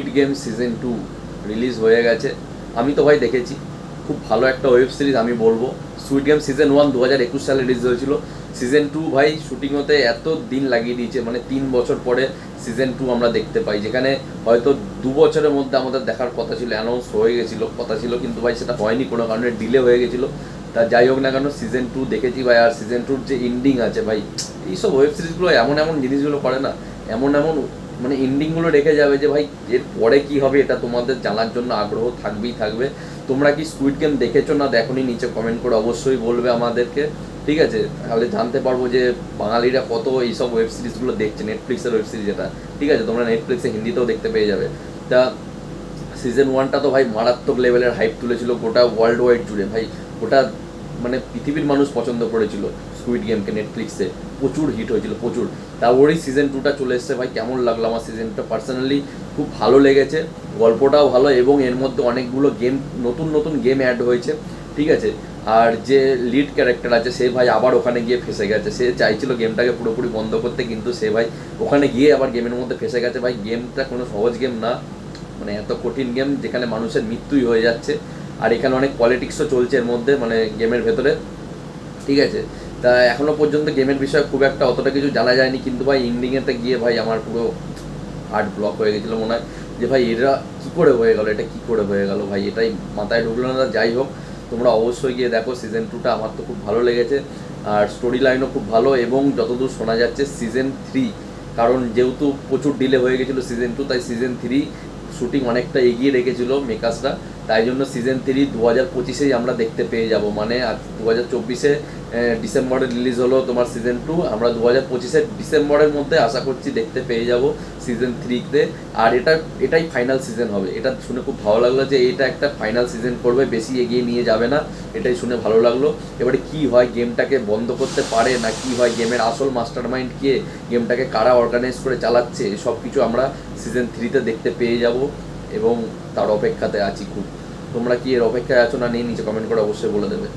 Squid game season two release হয়ে গেছে। আমি তো ভাই দেখেছি, খুব ভালো একটা ওয়েব সিরিজ আমি বলব। সুইট গেম সিজন ওয়ান দু হাজার একুশ সালে রিলিজ হয়েছিল। সিজন টু ভাই শুটিং হতে এত দিন লাগিয়ে দিয়েছে মানে তিন বছর পরে সিজন টু আমরা দেখতে পাই, যেখানে হয়তো দু বছরের মধ্যে আমাদের দেখার কথা ছিল অ্যানাউন্স হয়ে গেছিল, কথা ছিল, কিন্তু ভাই সেটা হয়নি, কোনো কারণে ডিলে হয়ে গেছিল। তা যাই হোক না কেন সিজন টু দেখেছি ভাই, আর সিজন টুর যে এন্ডিং আছে ভাই, এইসব ওয়েব সিরিজগুলো এমন এমন জিনিসগুলো করে না, এমন এমন মানে এন্ডিংগুলো রেখে যাবে যে ভাই, এর পরে কি হবে এটা তোমাদের জানার জন্য আগ্রহ থাকবেই থাকবে। তোমরা কি স্কুইড গেম দেখেছ না দেখোনি, নিচে কমেন্ট করে অবশ্যই বলবে আমাদেরকে, ঠিক আছে? তাহলে জানতে পারব যে বাঙালিরা কত এইসব ওয়েব সিরিজগুলো দেখছে নেটফ্লিক্সের ওয়েব সিরিজ এটা ঠিক আছে? তোমরা নেটফ্লিক্সে হিন্দিতেও দেখতে পেয়ে যাবে। তা সিজন ওয়ানটা তো ভাই মারাত্মক লেভেলের হাইপ তুলেছিল, গোটা ওয়ার্ল্ড ওয়াইড জুড়ে। ভাই ওটা মানে পৃথিবীর মানুষ পছন্দ করেছিল স্কুইড গেমকে নেটফ্লিক্সে প্রচুর হিট হয়েছিল, প্রচুর। তা ওরই সিজন টুটা চলে এসছে। ভাই, কেমন লাগল আমার সিজনটা পার্সোনালি খুব ভালো লেগেছে। গল্পটাও ভালো, এবং এর মধ্যে অনেকগুলো গেম নতুন নতুন গেম অ্যাড হয়েছে। ঠিক আছে? আর যে লিড ক্যারেক্টার আছে, সে ভাই আবার ওখানে গিয়ে ফেসে গেছে। সে চাইছিল গেমটাকে পুরোপুরি বন্ধ করতে, কিন্তু সে ভাই ওখানে গিয়ে আবার গেমের মধ্যে ফেসে গেছে। ভাই গেমটা কোনো সহজ গেম না। মানে এত কঠিন গেম যেখানে মানুষের মৃত্যুই হয়ে যাচ্ছে। আর এখানে অনেক পলিটিক্সও চলছে এর মধ্যে মানে গেমের ভেতরে। ঠিক আছে? তা এখনও পর্যন্ত গেমের বিষয়ে খুব একটা অতটা কিছু জানা যায়নি, কিন্তু ভাই ইন্ডিংয়েতে গিয়ে ভাই আমার পুরো হার্ট ব্লক হয়ে গেছিল মনে হয়। যে ভাই এরা কী করে হয়ে গেল, এটা কী করে হয়ে গেল? ভাই এটাই মাথায় ঢুকলো না, যাই হোক, তোমরা অবশ্যই গিয়ে দেখো সিজন টুটা আমার তো খুব ভালো লেগেছে, আর স্টোরি লাইনও খুব ভালো, এবং যতদূর শোনা যাচ্ছে সিজন থ্রি কারণ যেহেতু প্রচুর ডিলে হয়ে গেছিল সিজন টু তাই সিজন থ্রি শুটিং অনেকটা এগিয়ে রেখেছিল মেকার্সরা তাই জন্য সিজন থ্রি দু হাজার পঁচিশেই আমরা দেখতে পেয়ে যাব। মানে দু হাজার চব্বিশে ডিসেম্বরে রিলিজ হলো তোমার সিজন টু আমরা দু হাজার পঁচিশের ডিসেম্বরের মধ্যে আশা করছি দেখতে পেয়ে যাব সিজন থ্রিতে আর এটা, এটাই ফাইনাল সিজন হবে। এটা শুনে খুব ভালো লাগল যে এটা একটা ফাইনাল সিজন করবে, বেশি এগিয়ে নিয়ে যাবে না। এটাই শুনে ভালো লাগল। এবারে কি হয় গেমটাকে বন্ধ করতে পারে না কি হয় গেমের আসল মাস্টার মাইন্ড কে গেমটাকে কারা অর্গানাইজ করে চালাচ্ছে সব কিছু আমরা সিজন থ্রিতে দেখতে পেয়ে যাব। এবং তার অপেক্ষাতে আছি খুব। তোমরা কি এর অপেক্ষায় আছো না নিয়ে নিচে কমেন্ট করে অবশ্যই বলে দেবে।